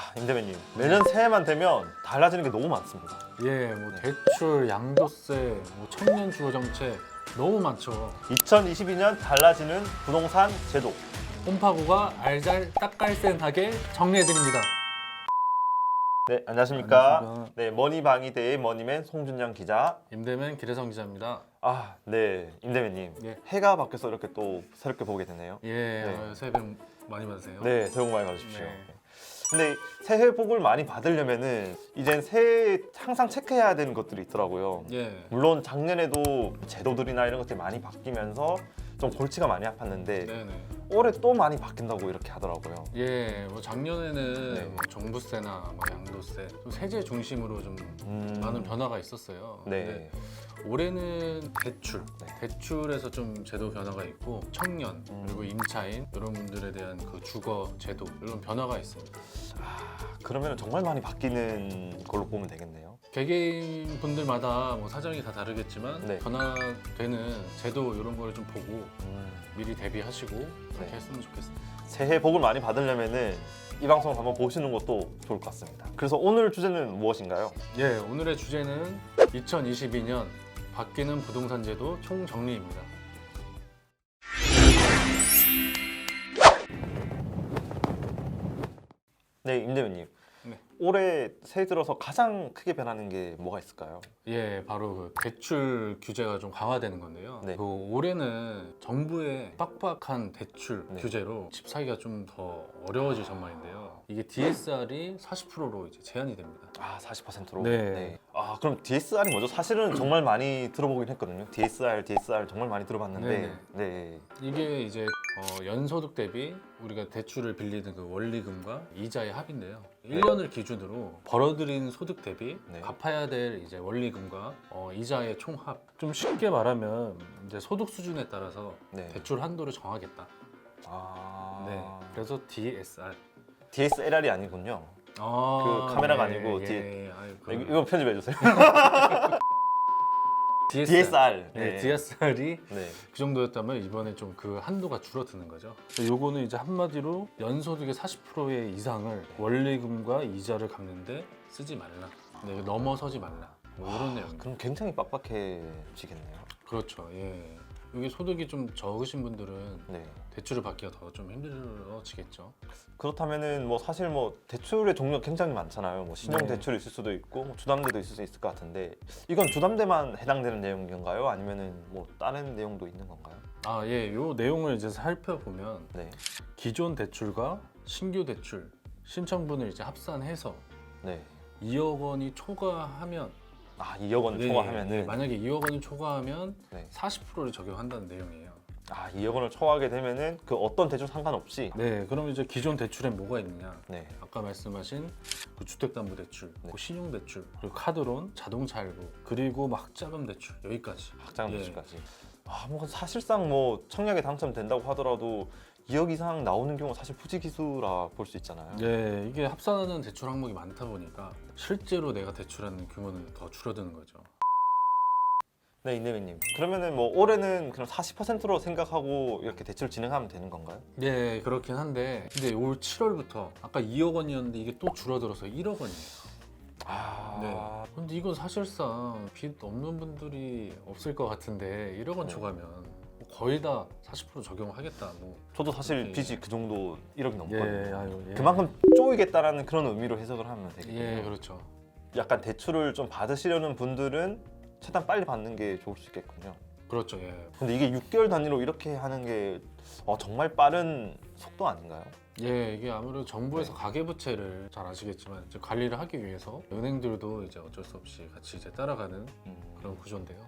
아, 임대배님 매년 새해만 되면 달라지는 게 너무 많습니다. 예, 뭐 네. 대출, 양도세, 뭐 청년 주거 정책 너무 많죠. 2022년 달라지는 부동산 제도. 홈파고가 알잘 딱깔센하게 정리해 드립니다. 네, 안녕하십니까. 안녕하십니까. 네, 머니방위대의 머니맨 송준영 기자. 임대면 기대성 기자입니다. 아, 네, 임대배님. 예. 해가 바뀌어서 이렇게 또 새롭게 보게 되네요. 예, 네. 어, 새해 복 많이 받으세요. 네, 새해 복 많이 받으십시오. 네. 근데 새해 복을 많이 받으려면은 이젠 새해 항상 체크해야 되는 것들이 있더라고요. 예. 물론 작년에도 제도들이나 이런 것들이 많이 바뀌면서 좀 골치가 많이 아팠는데 네네. 올해 또 많이 바뀐다고 이렇게 하더라고요. 예, 뭐 작년에는 네. 뭐 정부세나 뭐 양도세, 좀 세제 중심으로 좀 음, 많은 변화가 있었어요. 근데 네. 올해는 대출, 네. 대출에서 좀 제도 변화가 있고 청년 음. 그리고 임차인 이런 분들에 대한 그 주거 제도 이런 변화가 있습니다. 그러면 정말 많이 바뀌는 걸로 보면 되겠네요. 개개인 분들마다 뭐 사정이 다 다르겠지만 네. 변화되는 제도 이런 거를 좀 보고 음, 미리 대비하시고 그렇게 네. 했으면 좋겠습니다. 새해 복을 많이 받으려면은 이 방송 한번 보시는 것도 좋을 것 같습니다. 그래서 오늘 주제는 무엇인가요? 예, 오늘의 주제는 2022년 바뀌는 부동산 제도 총정리입니다. 네, 임대민님. 네. 올해 새해 들어서 가장 크게 변하는 게 뭐가 있을까요? 예, 바로 그 대출 규제가 좀 강화되는 건데요. 네. 그 올해는 정부의 빡빡한 대출 네. 규제로 집 사기가 좀 더 어려워질 전망인데요. 이게 DSR이 40%로 이제 제한이 됩니다. 아, 40%로. 네. 아, 그럼 DSR이 뭐죠? 사실은 정말 많이 들어보긴 했거든요. DSR, DSR 정말 많이 들어봤는데. 네네. 네. 이게 이제 어, 연소득 대비 우리가 대출을 빌리는 그 원리금과 이자의 합인데요. 1년을 기준으로 벌어들인 소득 대비 네. 갚아야 될 이제 원리금과 어, 이자의 총합. 좀 쉽게 말하면 이제 소득 수준에 따라서 네. 대출 한도를 정하겠다. 아. 네. 그래서 DSR. DSLR이 아니군요. 아, 그 카메라가 아니고 예, 뒤에- 예, 그 이거 편집해 주세요. DSR. DSR. 네, DSR이 네. 그 정도였다면 이번에 좀 그 한도가 줄어드는 거죠. 요거는 이제 한마디로 연소득의 40%의 이상을 원리금과 이자를 갚는데 쓰지 말라. 네, 넘어서지 말라. 뭐 이런 내용입니다. 그럼 굉장히 빡빡해지겠네요. 그렇죠. 예. 여기 소득이 좀 적으신 분들은 네. 대출을 받기가 더 좀 힘들어지겠죠. 그렇다면은 뭐 사실 뭐 대출의 종류가 굉장히 많잖아요. 뭐 신용 네. 대출이 있을 수도 있고 뭐 주담대도 있을 수 있을 것 같은데 이건 주담대만 해당되는 내용인가요? 아니면은 뭐 다른 내용도 있는 건가요? 아, 예. 요 내용을 이제 살펴보면 네. 기존 대출과 신규 대출 신청분을 이제 합산해서 네. 2억 원이 초과하면 아 2억 원 네, 초과하면은 네, 만약에 2억 원이 초과하면 네. 40%를 적용한다는 내용이에요. 아 2억 원을 초과하게 되면은 그 어떤 대출 상관없이 네, 그럼 이제 기존 대출에 뭐가 있느냐? 네. 아까 말씀하신 그 주택담보대출, 네. 그 신용대출, 그리고 카드론, 자동차 할부, 그리고 막 학자금 대출 여기까지. 학자금 예. 대출까지. 아, 뭐 사실상 뭐 청약에 당첨된다고 하더라도 2억 이상 나오는 경우 사실 부지기수라 볼 수 있잖아요. 네, 이게 합산하는 대출 항목이 많다 보니까 실제로 내가 대출하는 규모는 더 줄어드는 거죠. 네, 이내미님. 그러면은 뭐 올해는 그럼 40%로 생각하고 이렇게 대출 진행하면 되는 건가요? 네, 그렇긴 한데 근데 올 7월부터 아까 2억 원이었는데 이게 또 줄어들어서 1억 원이에요. 아, 네. 근데 이건 사실상 빚 없는 분들이 없을 것 같은데 1억 원 네. 초과면 거의 다 40% 적용하겠다. 뭐. 저도 사실 예. 빚이 그 정도 1억이 넘거든요. 아유, 예. 그만큼 쪼이겠다라는 그런 의미로 해석을 하면 되겠네요. 예, 그렇죠. 약간 대출을 좀 받으시려는 분들은 최대한 빨리 받는 게 좋을 수 있겠군요. 그렇죠. 예. 근데 이게 6개월 단위로 이렇게 하는 게 어, 정말 빠른 속도 아닌가요? 예, 이게 아무래도 정부에서 네. 가계부채를 잘 아시겠지만 이제 관리를 하기 위해서 은행들도 이제 어쩔 수 없이 같이 이제 따라가는 그런 구조인데요.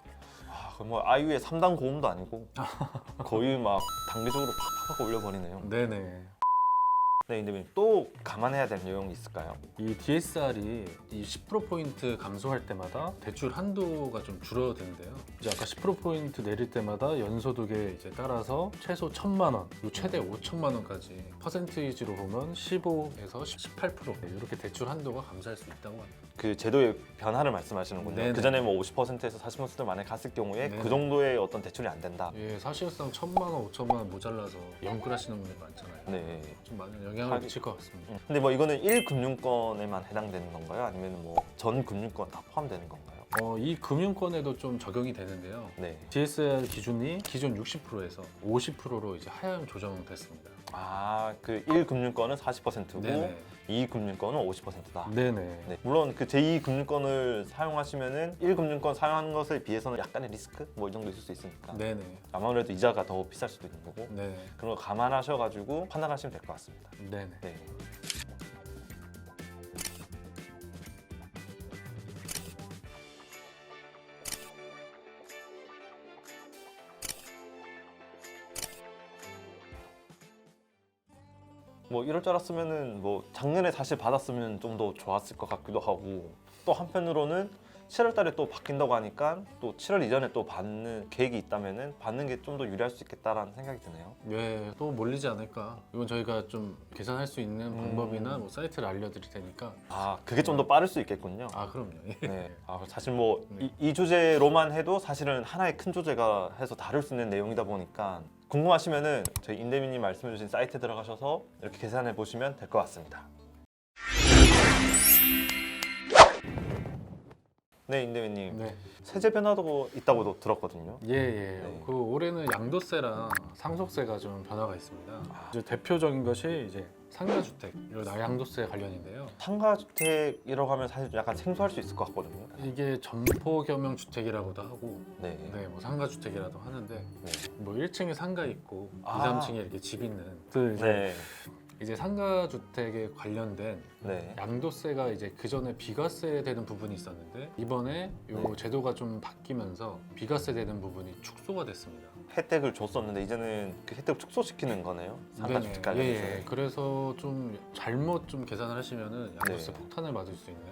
아, 그럼 뭐 아이유의 3단 고음도 아니고 거의 막 단계적으로 팍팍 올려버리네요. 네네. 네, 근데 또 감안해야 될 내용이 있을까요? 이 DSR이 이 10%포인트 감소할 때마다 대출 한도가 좀 줄어드는데요. 이제 아까 10%포인트 내릴 때마다 연소득에 이제 따라서 최소 1천만 원, 최대 5천만 원까지 퍼센테이지로 보면 15에서 18% 이렇게 대출 한도가 감소할 수 있다고 합니다. 그 제도의 변화를 말씀하시는군요. 네네. 그 전에 뭐 50%에서 40% 만에 갔을 경우에 네네. 그 정도의 어떤 대출이 안 된다. 예, 사실상 천만 원, 오천만 원 모자라서 영끌하시는 분들 많잖아요. 네. 좀 많이 영향을 미칠 것 같습니다. 음. 근데 뭐 이거는 1금융권에만 해당되는 건가요? 아니면 뭐 전 금융권 다 포함되는 건가요? 어, 이 금융권에도 좀 적용이 되는데요. 네. DSR 기준이 기존 60%에서 50%로 이제 하향 조정됐습니다. 아, 그 1금융권은 40%고 네네. 2금융권은 50%다. 네네. 네. 물론 그 제2금융권을 사용하시면은 1금융권 사용하는 것에 비해서는 약간의 리스크 뭐 이 정도 있을 수 있으니까 네네. 아무래도 이자가 더 비쌀 수도 있는 거고 네. 그런 거 감안하셔가지고 판단하시면 될 것 같습니다. 네네. 네. 뭐 이럴 줄 알았으면은 뭐 작년에 사실 받았으면 좀 더 좋았을 것 같기도 하고 또 한편으로는 7월 달에 또 바뀐다고 하니까 또 7월 이전에 또 받는 계획이 있다면은 받는 게 좀 더 유리할 수 있겠다라는 생각이 드네요. 예, 또 몰리지 않을까. 이건 저희가 좀 계산할 수 있는 음. 방법이나 뭐 사이트를 알려드릴 테니까. 아 그게 좀 더 빠를 수 있겠군요. 아 그럼요. 예. 네. 아, 사실 뭐이 네. 주제로만 해도 사실은 하나의 큰 주제가 해서 다룰 수 있는 내용이다 보니까 궁금하시면은 저희 임대민님 말씀해주신 사이트 들어가셔서 이렇게 계산해 보시면 될 것 같습니다. 네, 임대민님 네. 세제 변화도 있다고도 들었거든요. 예, 예. 네. 그 올해는 양도세랑 상속세가 좀 변화가 있습니다. 아. 이제 대표적인 것이 이제 상가주택, 이 양도세 관련인데요. 상가주택이라고 하면 사실 약간 생소할 수 있을 것 같거든요. 이게 점포 겸용 주택이라고도 하고, 네. 네, 뭐 상가주택이라도 하는데, 네. 뭐 1층에 상가 있고, 아. 2, 3층에 이렇게 집 있는. 그 이제, 네. 이제 상가 주택에 관련된 네. 양도세가 이제 그 전에 비과세 되는 부분이 있었는데 이번에 이 네. 제도가 좀 바뀌면서 비과세 되는 부분이 축소가 됐습니다. 혜택을 줬었는데 이제는 그 혜택을 축소시키는 거네요. 상가주택. 관련해서. 예, 예. 그래서 좀 잘못 좀 계산을 하시면은 양도세 네. 폭탄을 맞을 수 있는.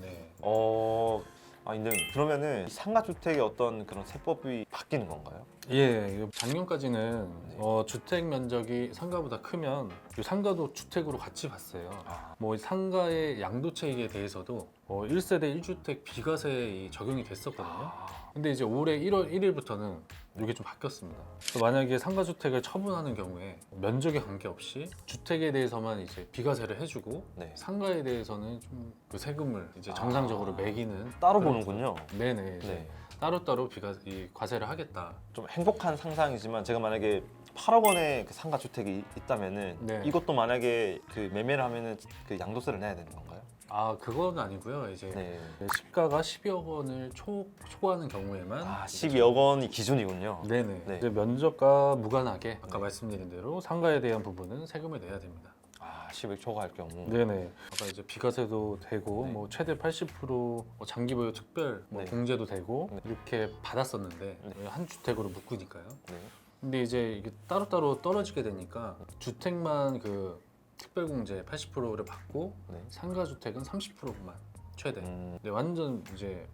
네. 어, 아, 근데 그러면은 상가주택의 어떤 그런 세법이 바뀌는 건가요? 예, 작년까지는 네. 어, 주택 면적이 상가보다 크면 이 상가도 주택으로 같이 봤어요. 아, 뭐 상가의 양도세에 대해서도 어, 1세대 1주택 비과세이 적용이 됐었거든요. 아, 근데 이제 올해 1월 1일부터는 이게 좀 바뀌었습니다. 만약에 상가주택을 처분하는 경우에 면적에 관계없이 주택에 대해서만 이제 비과세를 해주고 네. 상가에 대해서는 좀 그 세금을 이제 정상적으로 아. 매기는 따로 그런- 보는군요. 네네. 이제 네. 따로따로 비과 이 과세를 하겠다. 좀 행복한 상상이지만 제가 만약에 8억 원의 그 상가 주택이 있다면은 네. 이것도 만약에 그 매매를 하면은 그 양도세를 내야 되는 건가요? 아 그건 아니고요. 이제 네. 시가가 12억 원을 초, 초과하는 경우에만 아, 이제 12억 원이 기준이군요. 네네. 네. 이제 면적과 무관하게 아까 네. 말씀드린 대로 상가에 대한 부분은 세금을 내야 됩니다. 아, 10억 초과할 경우. 네네. 아까 이제 비과세도 되고 네. 뭐 최대 80%뭐 장기보유 특별 뭐 네. 공제도 되고 네. 이렇게 받았었는데 네. 한 주택으로 묶으니까요. 네. 근데 이제 이게 따로따로 떨어지게 되니까 주택만 그 특별 공제 80%를 받고 네. 상가 주택은 30%만 최대. 음, 근데 완전 이제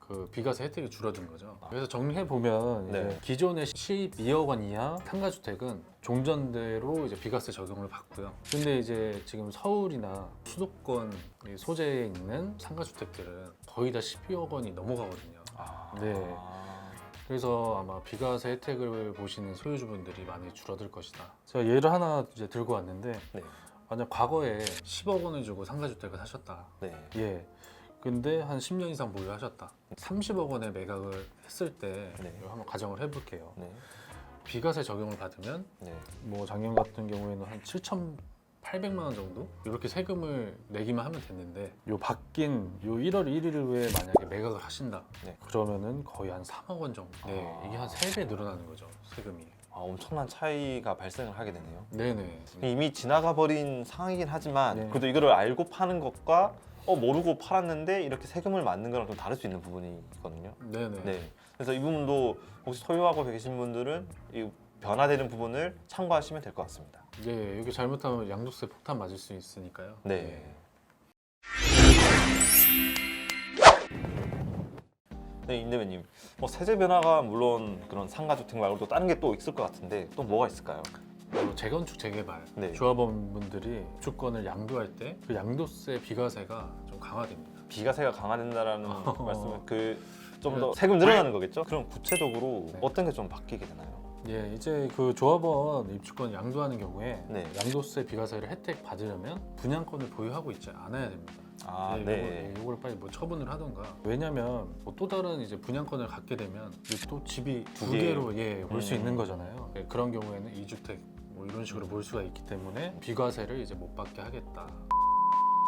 그 비과세 혜택이 줄어든 거죠. 아. 그래서 정리해 보면 네. 기존의 12억 원 이하 상가 주택은 종전대로 이제 비과세 적용을 받고요. 근데 이제 지금 서울이나 수도권 이 소재에 있는 상가 주택들은 거의 다 12억 원이 넘어가거든요. 아, 네. 그래서 아마 비과세 혜택을 보시는 소유주분들이 많이 줄어들 것이다. 제가 예를 하나 이제 들고 왔는데 네. 만약 과거에 10억 원을 주고 상가 주택을 사셨다. 네. 예. 근데 한 10년 이상 보유하셨다. 30억 원에 매각을 했을 때 네. 이거 한번 가정을 해볼게요. 네. 비과세 적용을 받으면 네. 뭐 작년 같은 경우에는 한 7,800만 원 정도 이렇게 세금을 내기만 하면 됐는데 요 바뀐 요 1월 1일 후에 만약에 매각을 하신다. 네. 그러면은 거의 한 3억 원 정도. 네, 아. 이게 한 3배 늘어나는 거죠 세금이. 아, 엄청난 차이가 발생을 하게 되네요. 네네. 이미 지나가 버린 상황이긴 하지만 네. 그래도 이거를 알고 파는 것과 어 모르고 팔았는데 이렇게 세금을 맞는 거랑 좀 다를 수 있는 부분이 있거든요. 네네. 네. 그래서 이 부분도 혹시 소유하고 계신 분들은 이 변화되는 부분을 참고하시면 될 것 같습니다. 네, 여기 잘못하면 양도세 폭탄 맞을 수 있으니까요. 네. 네, 임대배님. 뭐 세제 변화가 물론 그런 상가주택 말고도 다른 게 또 있을 것 같은데 또 뭐가 있을까요? 어, 재건축 재개발 네. 조합원분들이 주권을 양도할 때 그 양도세 비과세가 좀 강화됩니다. 비과세가 강화된다라는 어. 말씀은 그 좀더 네. 세금 늘어나는 거겠죠? 그럼 구체적으로 네. 어떤 게 좀 바뀌게 되나요? 예, 이제 그 조합원 입주권 양도하는 경우에 네. 양도세 비과세를 혜택 받으려면 분양권을 보유하고 있지 않아야 됩니다. 아, 네, 네. 요거, 를 빨리 뭐 처분을 하던가. 왜냐면 뭐 또 다른 이제 분양권을 갖게 되면 이제 또 집이 두 두 개. 개로 예, 볼수 음. 있는 거잖아요. 네, 그런 경우에는 이주택뭐 이런 식으로 볼 수가 있기 때문에 비과세를 이제 못 받게 하겠다.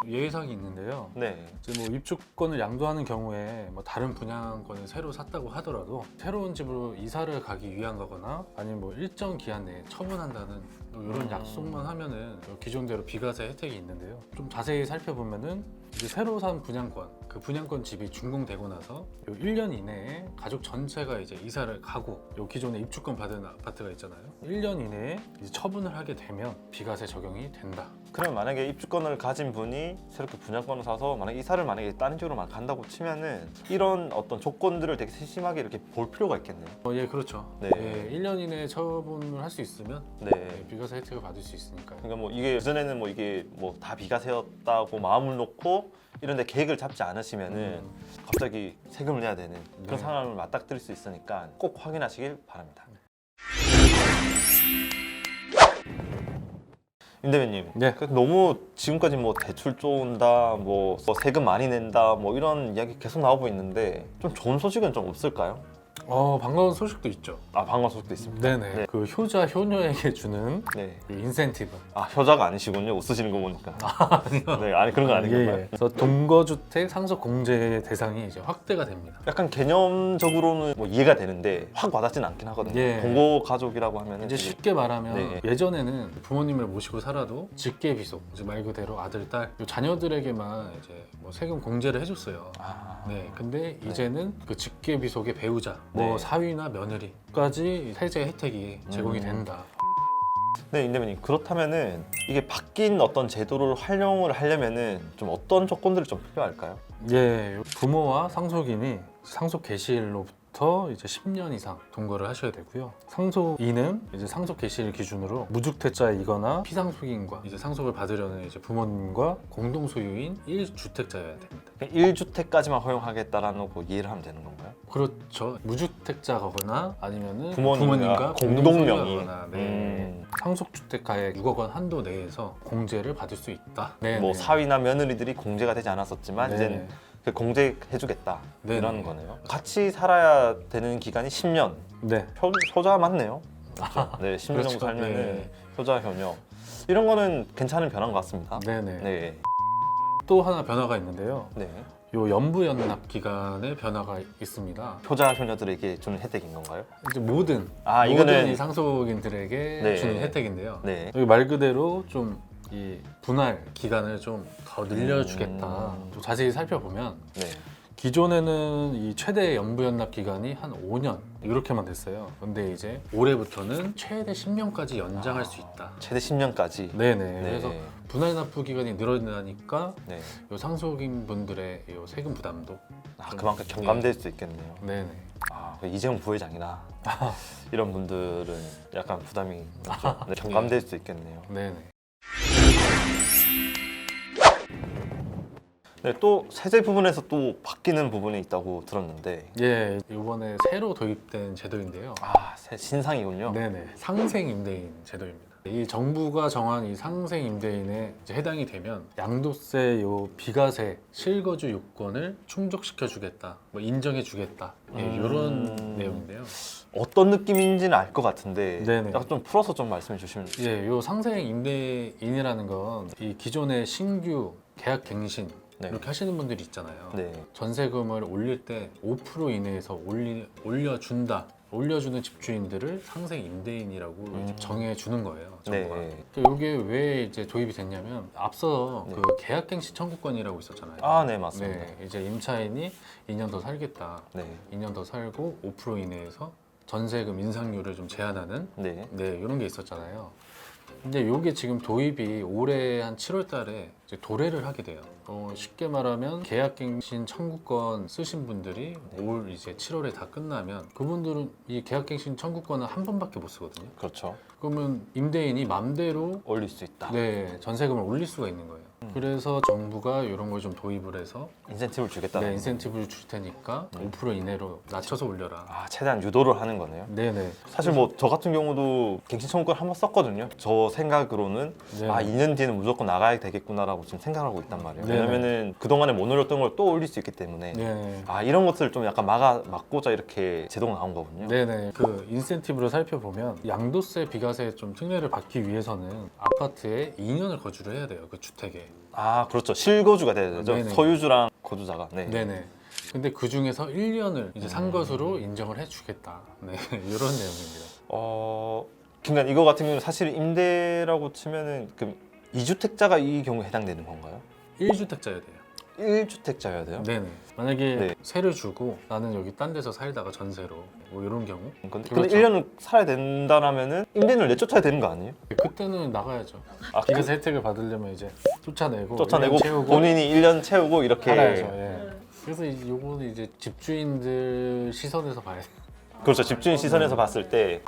예외사항이 있는데요. 네. 이제 뭐 입주권을 양도하는 경우에 뭐 다른 분양권을 새로 샀다고 하더라도 새로운 집으로 이사를 가기 위한 거거나 아니면 뭐 일정 기한 내에 처분한다는 뭐 이런 음. 약속만 하면은 기존대로 비과세 혜택이 있는데요. 좀 자세히 살펴보면은 이제 새로 산 분양권, 그 분양권 집이 준공되고 나서 요 1년 이내에 가족 전체가 이제 이사를 가고 요 기존에 입주권 받은 아파트가 있잖아요. 1년 이내에 이제 처분을 하게 되면 비과세 적용이 된다. 그러면 만약에 입주권을 가진 분이 새롭게 분양권을 사서 만약 이사를 만약에 다른 지역으로 만 간다고 치면은 이런 어떤 조건들을 되게 세심하게 이렇게 볼 필요가 있겠네요. 어, 예, 그렇죠. 네. 예, 1년 이내에 처분을 할 수 있으면 네. 네, 비과세 혜택을 받을 수 있으니까요. 그러니까 뭐 이게 예전에는 뭐 이게 뭐 다 비과세였다고 마음을 놓고 이런 데 계획을 잡지 않으시면은 음. 갑자기 세금을 내야 되는 그런 네. 상황을 맞닥뜨릴 수 있으니까 꼭 확인하시길 바랍니다. 임 대표님, 네. 그 너무 지금까지 뭐 대출 쪼은다, 뭐 세금 많이 낸다, 뭐 이런 이야기 계속 나오고 있는데 좀 좋은 소식은 좀 없을까요? 어, 반가운 소식도 있죠. 아 방금 소식도 있습니다. 네네. 네. 그 효자 효녀에게 주는 네. 그 인센티브. 아 효자가 아니시군요. 웃으시는 거 보니까. 네, 아니 그런 건 아닌 예? 예. 그래서 동거주택 상속 공제 대상이 이제 확대가 됩니다. 약간 개념적으로는 뭐 이해가 되는데 확 와닿지는 않긴 하거든요. 예. 동거 가족이라고 하면 이제 쉽게 말하면 네. 예전에는 부모님을 모시고 살아도 직계 비속, 이제 말 그대로 아들, 딸, 요 자녀들에게만 이제 뭐 세금 공제를 해줬어요. 아, 네, 근데 이제는 그 직계 비속의 배우자, 뭐 네. 사위나 며느리까지 세제 혜택이 제공이 음. 된다. 네, 임대민님 그렇다면은 이게 바뀐 어떤 제도를 활용을 하려면은 좀 어떤 조건들이 좀 필요할까요? 예, 부모와 상속인이 상속 개시일로부터 이제 10년 이상 동거를 하셔야 되고요. 상속인은 이제 상속 개시일 기준으로 무주택자이거나 피상속인과 이제 상속을 받으려는 이제 부모님과 공동 소유인 1주택자여야 됩니다. 1주택까지만 허용하겠다라는 거 이해를 하면 되는 건가요? 그렇죠. 무주택자거나 아니면은 부모님과 부모님과 공동 명의. 공동소유하거나 네. 음, 상속주택 가액 6억 원 한도 내에서 공제를 받을 수 있다. 네, 뭐 네. 사위나 며느리들이 공제가 되지 않았었지만 네. 이제 그 공제해주겠다 네, 이런 네. 거네요. 같이 살아야 되는 기간이 10년. 네. 효, 효자 맞네요. 맞죠? 네, 10년 그렇죠. 살면은 네. 효자 효녀 이런 거는 괜찮은 변화인 것 같습니다. 네네. 네, 또 하나 변화가 있는데요. 네. 요 연부 연납 기간에 변화가 있습니다. 효자 효녀들에게 주는 혜택인 건가요? 이제 모든 아, 모든 이거는- 이 상속인들에게 네. 주는 혜택인데요. 네. 여기 말 그대로 좀 이 분할 기간을 좀 더 늘려주겠다. 음. 좀 자세히 살펴보면 네. 기존에는 이 최대 연부 연납 기간이 한 5년 이렇게만 됐어요. 근데 이제 올해부터는 최대 10년까지 연장할 수 있다. 최대 10년까지. 네네. 네. 그래서 분할 납부 기간이 늘어나니까 네. 요 상속인 분들의 요 세금 부담도 아, 좀- 그만큼 경감될 수 있겠네요. 네네. 아, 그 이재용 부회장이나 이런 분들은 약간 부담이 좀 네, 경감될 수 있겠네요. 네네. 네, 또 세제 부분에서 또 바뀌는 부분이 있다고 들었는데 예, 이번에 새로 도입된 제도인데요. 아, 새- 신상이군요. 네네. 상생 임대인 제도입니다. 이 정부가 정한 이 상생 임대인에 이제 해당이 되면 양도세 요 비과세 실거주 요건을 충족시켜 주겠다, 뭐 인정해 주겠다 예, 음. 이런 내용인데요. 어떤 느낌인지는 알 것 같은데 네네. 약간 좀 풀어서 좀 말씀해 주시면 예, 요 상생 임대인이라는 건 이 기존의 신규 계약 갱신 네. 이렇게 하시는 분들이 있잖아요. 네. 전세금을 올릴 때 5% 이내에서 올리, 올려준다. 올려주는 집주인들을 상생 임대인이라고 음. 정해주는 거예요. 네. 정부가. 이게 왜 이제 도입이 됐냐면 앞서 네. 그 계약갱신 청구권이라고 있었잖아요. 아, 네, 맞습니다. 네, 이제 임차인이 2년 더 살겠다. 네. 2년 더 살고 5% 이내에서 전세금 인상률을 좀 제한하는 네. 네 이런 게 있었잖아요. 근데 이게 지금 도입이 올해 한 7월 달에 이제 도래를 하게 돼요. 어, 쉽게 말하면 계약갱신 청구권 쓰신 분들이 올 이제 7월에 다 끝나면 그분들은 이 계약갱신 청구권은 한 번밖에 못 쓰거든요. 그렇죠. 그러면 임대인이 맘대로 올릴 수 있다. 네 전세금을 올릴 수가 있는 거예요. 그래서 정부가 이런 걸 좀 도입을 해서 인센티브를 주겠다. 네, 인센티브를 줄 테니까 네. 5% 이내로 낮춰서 올려라. 아 최대한 유도를 하는 거네요. 네네. 사실 뭐 저 같은 경우도 갱신 청구를 한번 썼거든요. 저 생각으로는 네. 아 2년 뒤에는 무조건 나가야 되겠구나라고 지금 생각하고 있단 말이에요. 네네. 왜냐면은 그 동안에 못 올렸던 걸 또 올릴 수 있기 때문에 네. 아 이런 것들을 좀 약간 막아 막고자 이렇게 제도가 나온 거군요. 네네. 그 인센티브를 살펴보면 양도세 비과세 좀 특례를 받기 위해서는 아파트에 2년을 거주를 해야 돼요. 그 주택에. 아 그렇죠. 실거주가 돼야 되죠. 네네. 소유주랑 거주자가. 네. 네네. 근데 그 중에서 1년을 이제 산 음. 것으로 인정을 해주겠다. 네, 이런 내용입니다. 어 그러니까 이거 같은 경우는 사실 임대라고 치면은 그 2주택자가 이 경우에 해당되는 건가요? 1주택자여야 돼요. 1주택자여야 돼요? 네네. 만약에 네. 세를 주고 나는 여기 딴 데서 살다가 전세로 뭐 이런 경우 근데, 그렇죠. 근데 1년을 살아야 된다라면은 임대인을 내쫓아야 되는 거 아니에요? 그때는 나가야죠. 아, 비과세 혜택을 받으려면 이제 쫓아내고 그, 쫓아내고 1년 채우고 본인이 1년 채우고 이렇게 살아야죠. 예. 그래서 이- 요거는 이제 집주인들 시선에서 봐야 돼요. 그렇죠. 집주인 시선에서 봤을 때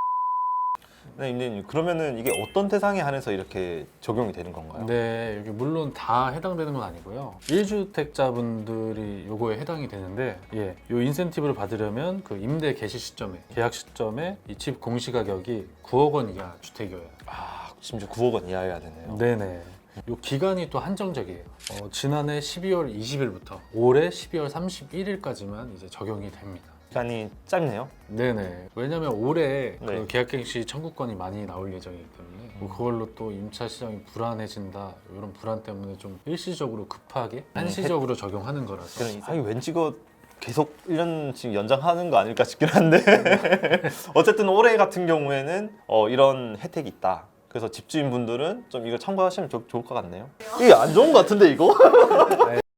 네, 임대인님 그러면은 이게 어떤 대상에 한해서 이렇게 적용이 되는 건가요? 네, 여기 물론 다 해당되는 건 아니고요. 1주택자분들이 요거에 해당이 되는데, 예, 요 인센티브를 받으려면 그 임대 개시 시점에, 계약 시점에 이 집 공시가격이 9억 원 이하 주택이어야. 아 심지어 9억 원 이하여야 되네요. 네네. 요 기간이 또 한정적이에요. 어, 지난해 12월 20일부터 올해 12월 31일까지만 이제 적용이 됩니다. 시간이 짧네요. 네네. 왜냐면 올해 그 네. 계약갱시 청구권이 많이 나올 예정이기 때문에 뭐 음. 그걸로 또 임차 시장이 불안해진다 이런 불안 때문에 좀 일시적으로 급하게 음, 한시적으로 적용하는 거라서 그런 아니 왠지 이거 계속 1년 지금 연장하는 거 아닐까 싶긴 한데 네. 어쨌든 올해 같은 경우에는 어, 이런 혜택이 있다. 그래서 집주인분들은 좀 이거 참고하시면 좋, 좋을 것 같네요. 이게 안 좋은 것 같은데 이거?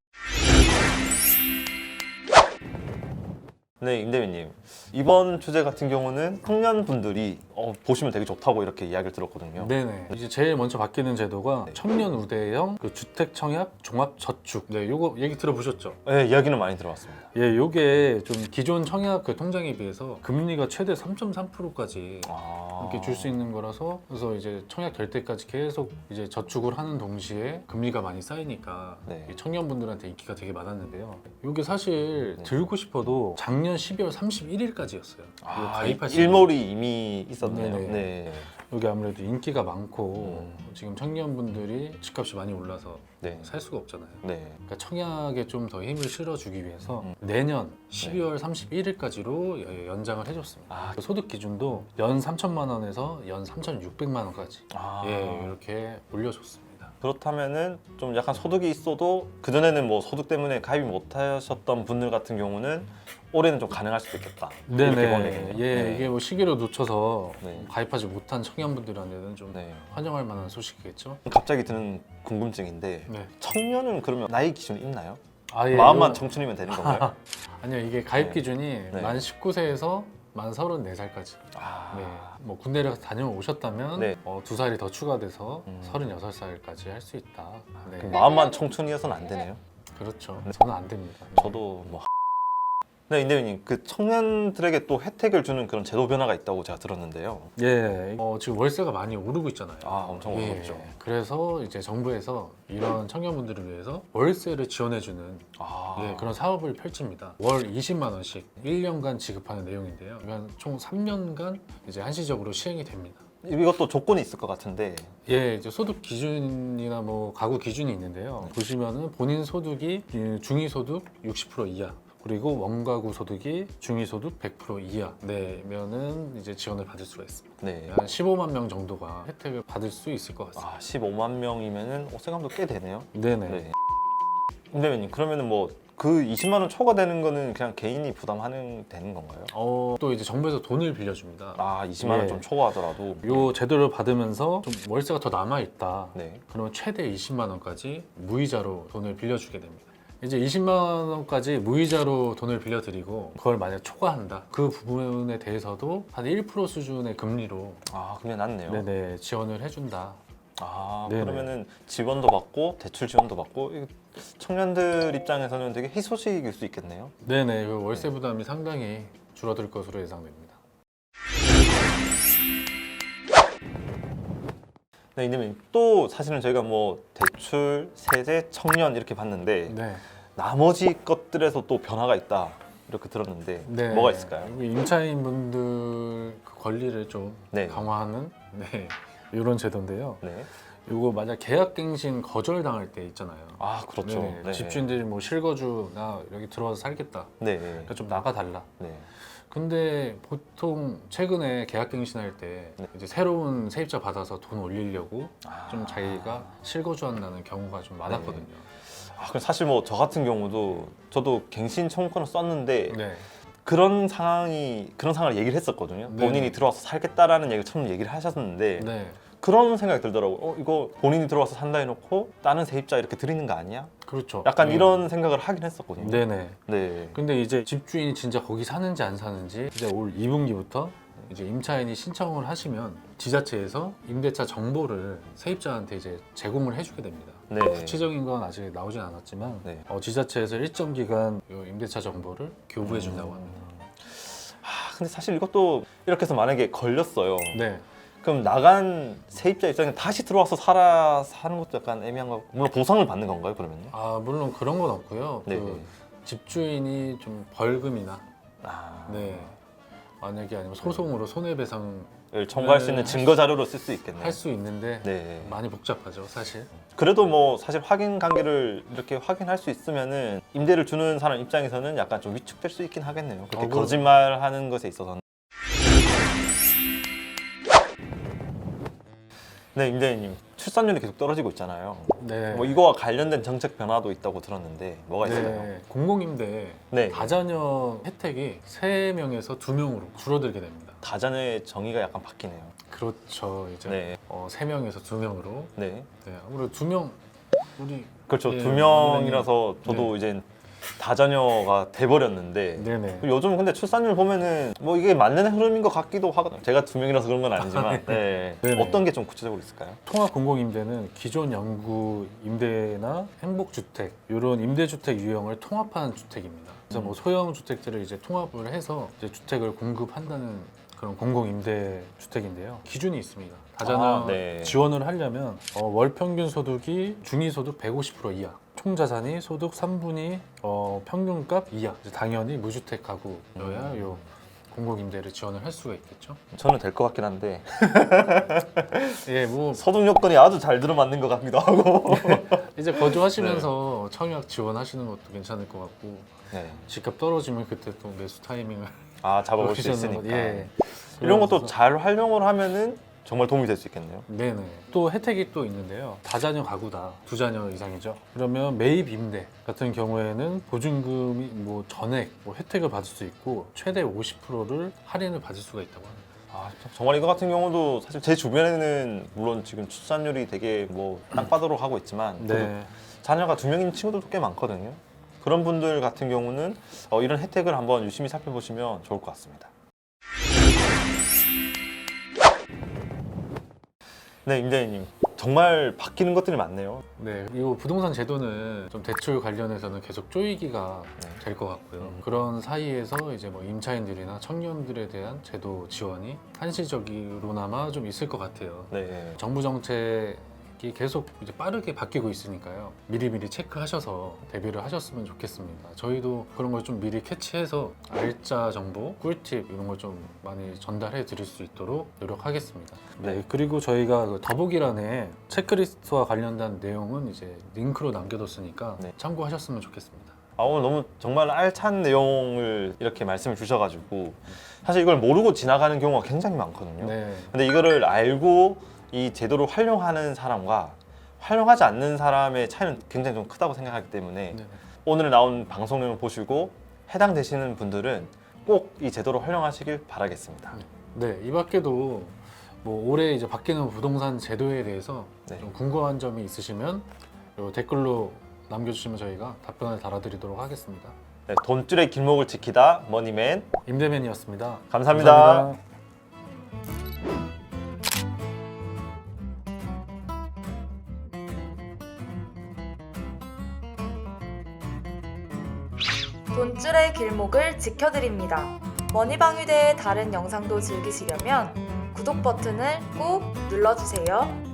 네, 임대위님. 이번 주제 같은 경우는 청년분들이 어, 보시면 되게 좋다고 이렇게 이야기를 들었거든요. 네네. 이제 제일 먼저 바뀌는 제도가 네. 청년 우대형 그 주택 청약 종합 저축. 네, 요거 얘기 들어보셨죠? 네, 이야기는 많이 들어봤습니다. 예, 요게 좀 기존 청약 그 통장에 비해서 금리가 최대 3.3%까지 아... 이렇게 줄 수 있는 거라서 그래서 이제 청약 될 때까지 계속 이제 저축을 하는 동시에 금리가 많이 쌓이니까 네. 이 청년분들한테 인기가 되게 많았는데요. 이게 사실 네. 들고 싶어도 작년 12월 31일까지였어요. 아, 가입하시 일몰이 이미 있었 네요. 네네. 네. 여기 아무래도 인기가 많고 음. 지금 청년분들이 집값이 많이 올라서 네. 살 수가 없잖아요. 네. 그러니까 청약에 좀 더 힘을 실어주기 위해서 음. 내년 12월 31일까지로 연장을 해줬습니다. 아, 소득 기준도 연 3천만 원에서 연 3,600만 원까지 아. 예 이렇게 올려줬습니다. 그렇다면은 좀 약간 소득이 있어도 그 전에는 뭐 소득 때문에 가입 못 하셨던 분들 같은 경우는 올해는 좀 가능할 수도 있겠다. 이렇게 보내겠네요. 예 네. 이게 뭐 시기를 놓쳐서 네. 가입하지 못한 청년분들한테는 좀 네. 환영할 만한 소식이겠죠. 갑자기 드는 궁금증인데 네. 청년은 그러면 나이 기준 있나요? 아 예 마음만 청춘이면 되는 건가요? 아니요 이게 가입 네. 기준이 네. 만 19세에서 만 34살까지. 아. 네. 뭐 군대를 다녀오셨다면 네. 어, 두 살이 더 추가돼서 음. 36살까지 할 수 있다. 네. 그럼 마음만 청춘이어서는 안 되네요. 그렇죠. 네. 저는 안 됩니다. 저도 뭐. 네, 인대위님 그 청년들에게 또 혜택을 주는 그런 제도 변화가 있다고 제가 들었는데요. 예, 어, 지금 월세가 많이 오르고 있잖아요. 아, 엄청 예, 어렵죠. 그래서 이제 정부에서 이런 청년분들을 위해서 월세를 지원해주는 아, 예, 그런 사업을 펼칩니다. 월 20만 원씩 1년간 지급하는 내용인데요. 그러니까 총 3년간 이제 한시적으로 시행이 됩니다. 이것도 조건이 있을 것 같은데 예, 이제 소득 기준이나 뭐 가구 기준이 있는데요. 보시면은 본인 소득이 이 중위 소득 60% 이하. 그리고 원가구 소득이 중위 소득 100% 이하 내면은 이제 지원을 받을 수가 있습니다. 네. 한 15만 명 정도가 혜택을 받을 수 있을 것 같습니다. 아, 15만 명이면은 어, 생각도 꽤 되네요. 네네. 네. 임대위님 그러면은 뭐 그 20만 원 초과되는 거는 그냥 개인이 부담하는 되는 건가요? 어, 또 이제 정부에서 돈을 빌려줍니다. 아 20만 원 예. 좀 초과하더라도 요 제도를 받으면서 좀 월세가 더 남아 있다. 네. 그러면 최대 20만 원까지 무이자로 돈을 빌려주게 됩니다. 이제 20만 원까지 무이자로 돈을 빌려드리고 그걸 만약 초과한다. 그 부분에 대해서도 한 1% 수준의 금리로 아 그게 낫네요. 네네 지원을 해준다. 아 네네. 그러면은 지원도 받고 대출 지원도 받고 이거 청년들 입장에서는 되게 희소식일 수 있겠네요. 네네 그 월세 부담이 상당히 줄어들 것으로 예상됩니다. 네, 이님또 사실은 저희가 뭐 대출, 세제, 청년 이렇게 봤는데 네. 나머지 것들에서 또 변화가 있다 이렇게 들었는데 네. 뭐가 있을까요? 임차인 분들 그 권리를 좀 네. 강화하는 네. 이런 제도인데요. 네. 이거 만약 계약갱신 거절당할 때 있잖아요. 아 그렇죠. 네. 네. 집주인들이 뭐 실거주 나 여기 들어와서 살겠다. 네. 그러니까 좀 나가달라. 네. 근데 보통 최근에 계약갱신할 때 네. 이제 새로운 세입자 받아서 돈 올리려고 아. 좀 자기가 실거주한다는 경우가 좀 많았거든요. 아, 그럼 사실 뭐 저 같은 경우도 저도 갱신 청구권을 썼는데 네. 그런 상황이 그런 상황을 얘기를 했었거든요. 네. 본인이 들어와서 살겠다라는 얘기를 처음 얘기를 하셨는데 네. 그런 생각이 들더라고요. 어 이거 본인이 들어와서 산다 해놓고 다른 세입자 이렇게 드리는 거 아니야? 그렇죠. 약간 네. 이런 생각을 하긴 했었거든요. 네네. 네. 근데 이제 집주인이 진짜 거기 사는지 안 사는지 이제 올 2분기부터 이제 임차인이 신청을 하시면 지자체에서 임대차 정보를 세입자한테 이제 제공을 해주게 됩니다. 네. 구체적인 건 아직 나오진 않았지만 네. 어, 지자체에서 일정 기간 이 임대차 정보를 교부해 준다고 음. 합니다. 아, 근데 사실 이것도 이렇게 해서 만약에 걸렸어요. 네, 그럼 나간 세입자 입장에 다시 들어와서 살아 사는 것도 약간 애매한 거. 물론 보상을 받는 건가요, 그러면요? 아 물론 그런 건 없고요. 네. 그 집주인이 좀 벌금이나 아, 네 만약에 아니면 소송으로 손해배상 을 청구할 수 네, 있는 할 증거 자료로 쓸 수 있겠네요. 할 수 있는데 네. 많이 복잡하죠, 사실. 그래도 뭐 사실 확인 관계를 이렇게 확인할 수 있으면은 임대를 주는 사람 입장에서는 약간 좀 위축될 수 있긴 하겠네요. 그렇게 어, 그럼- 거짓말하는 것에 있어서는. 네, 임대인님 출산율이 계속 떨어지고 있잖아요. 네. 뭐 이거와 관련된 정책 변화도 있다고 들었는데 뭐가 있을까요? 네, 공공임대 네. 다자녀 혜택이 3명에서 2명으로 줄어들게 됩니다. 다자녀의 정의가 약간 바뀌네요. 그렇죠. 이제 네, 어, 3명에서 2명으로. 네, 네, 아무래도 2명 우리 그렇죠. 예, 두 명이라서 네. 저도 이제 다자녀가 돼버렸는데 네네. 요즘 근데 출산율 보면은 뭐 이게 맞는 흐름인 것 같기도 하거든요. 제가 두 명이라서 그런 건 아니지만 네. 네네. 어떤 게 좀 구체적으로 있을까요? 통합 공공 임대는 기존 영구 임대나 행복 주택 이런 임대 주택 유형을 통합한 주택입니다. 그래서 뭐 소형 주택들을 이제 통합을 해서 이제 주택을 공급한다는 그런 공공 임대 주택인데요. 기준이 있습니다. 다자녀 아, 네. 지원을 하려면 어, 월 평균 소득이 중위 소득 150% 이하, 총 자산이 소득 3분의 어, 평균값 이하. 이제 당연히 무주택 가구여야 음. 요 공공 임대를 지원을 할 수가 있겠죠. 저는 될 것 같긴 한데 예, 뭐 소득 요건이 아주 잘 들어맞는 것 같기도 하고. 이제 거주하시면서 청약 지원하시는 것도 괜찮을 것 같고 네. 집값 떨어지면 그때 또 매수 타이밍을 아 잡아볼 수 있으니까. 것- 예. 이런 것도 잘 활용을 하면은 정말 도움이 될 수 있겠네요. 네네. 또 혜택이 또 있는데요. 다자녀 가구다. 두 자녀 이상이죠. 그러면 매입 임대 같은 경우에는 보증금이 뭐 전액 뭐 혜택을 받을 수 있고 최대 50%를 할인을 받을 수가 있다고 합니다. 아, 정말 이거 같은 경우도 사실 제 주변에는 물론 지금 출산율이 되게 뭐 땅바닥으로 하고 있지만 그래도 네. 자녀가 두 명인 친구들도 꽤 많거든요. 그런 분들 같은 경우는 어, 이런 혜택을 한번 유심히 살펴보시면 좋을 것 같습니다. 네, 임대인님 정말 바뀌는 것들이 많네요. 네. 이 부동산 제도는 좀 대출 관련해서는 계속 쪼이기가 네. 될것 같고요. 음. 그런 사이에서 이제 뭐 임차인들이나 청년들에 대한 제도 지원이 한시적으로나마 좀 있을 것 같아요. 네, 정부 정책이 계속 이제 빠르게 바뀌고 있으니까요. 미리미리 체크하셔서 대비를 하셨으면 좋겠습니다. 저희도 그런 걸 좀 미리 캐치해서 알짜 정보, 꿀팁 이런 걸 좀 많이 전달해 드릴 수 있도록 노력하겠습니다. 네, 그리고 저희가 그 더보기란에 체크리스트와 관련된 내용은 이제 링크로 남겨뒀으니까 네. 참고하셨으면 좋겠습니다. 아, 오늘 너무 정말 알찬 내용을 이렇게 말씀을 주셔가지고 사실 이걸 모르고 지나가는 경우가 굉장히 많거든요. 네, 근데 이거를 알고 이 제도를 활용하는 사람과 활용하지 않는 사람의 차이는 굉장히 좀 크다고 생각하기 때문에 네. 오늘 나온 방송 내용 보시고 해당되시는 분들은 꼭 이 제도를 활용하시길 바라겠습니다. 네, 이 밖에도 뭐 올해 이제 바뀌는 부동산 제도에 대해서 네. 좀 궁금한 점이 있으시면 요 댓글로 남겨주시면 저희가 답변을 달아드리도록 하겠습니다. 네, 돈줄의 길목을 지키다 머니맨 임대맨이었습니다. 감사합니다. 감사합니다. 돈줄의 길목을 지켜드립니다. 머니방위대의 다른 영상도 즐기시려면 구독 버튼을 꼭 눌러주세요.